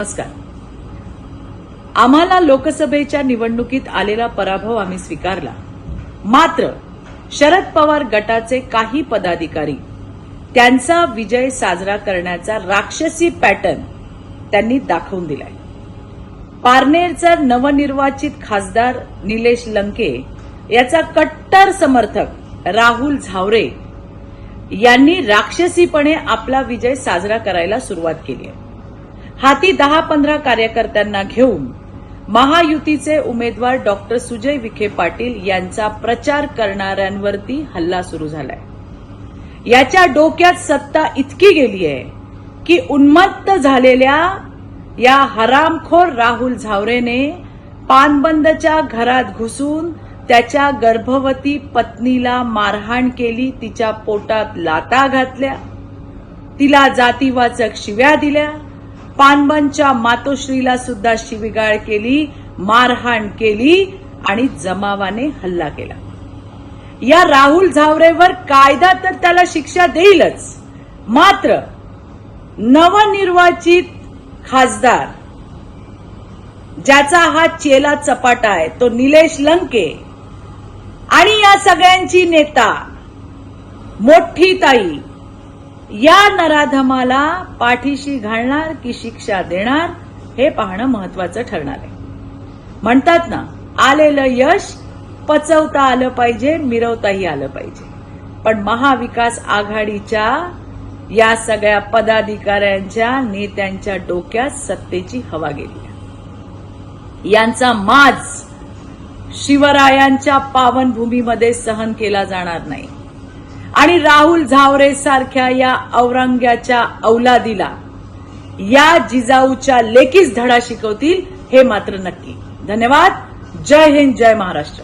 नमस्कार. आम्हाला लोकसभेच्या निवडणुकीत आलेला पराभव आम्ही स्वीकारला. मात्र शरद पवार गटाचे काही पदाधिकारी त्यांचा विजय साजरा करण्याचा राक्षसी पॅटर्न त्यांनी दाखवून दिलाय. पारनेरचा नवनिर्वाचित खासदार निलेश लंके याचा कट्टर समर्थक राहुल झावरे यांनी राक्षसीपणे आपला विजय साजरा करायला सुरुवात केली हाती दहा पंधरा कार्यकर्त्यांना घेऊन महायुतीचे उमेदवार डॉक्टर सुजय विखे पाटील यांचा प्रचार करणाऱ्यांवरती हल्ला सुरू झालाय. याच्या डोक्यात सत्ता इतकी गेली आहे की उन्मत्त झालेल्या या हरामखोर राहुल झावरेने पानबंदच्या घरात घुसून त्याच्या गर्भवती पत्नीला मारहाण केली तिच्या पोटात लाता घातल्या तिला जातीवाचक शिव्या दिल्या पानबनच्या मातोश्रीला सुद्धा शिविगाळ केली मारहाण केली आणि जमावाने हल्ला केला. या राहुल झावरेवर कायदा तर त्याला शिक्षा देईलच मात्र नवनिर्वाचित खासदार ज्याचा हा चेला चपाटा आहे तो निलेश लंके आणि या सगळ्यांची नेता मोठी ताई या नराधमाला पाठीशी घालणार की शिक्षा देणार हे पाहणं महत्वाचं ठरणार आहे. म्हणतात ना आलेलं यश पचवता आलं पाहिजे मिरवताही आलं पाहिजे. पण महाविकास आघाडीच्या या सगळ्या पदाधिकाऱ्यांच्या नेत्यांच्या डोक्यात सत्तेची हवा गेली. यांचा माज शिवरायांच्या पावनभूमीमध्ये सहन केला जाणार नाही. आणि राहुल झावरे सारख्या या औरंग्याच्या औलादीला या जिजाऊच्या लेखीच धडा शिकवतील हे मात्र नक्की. धन्यवाद. जय हिंद जय महाराष्ट्र.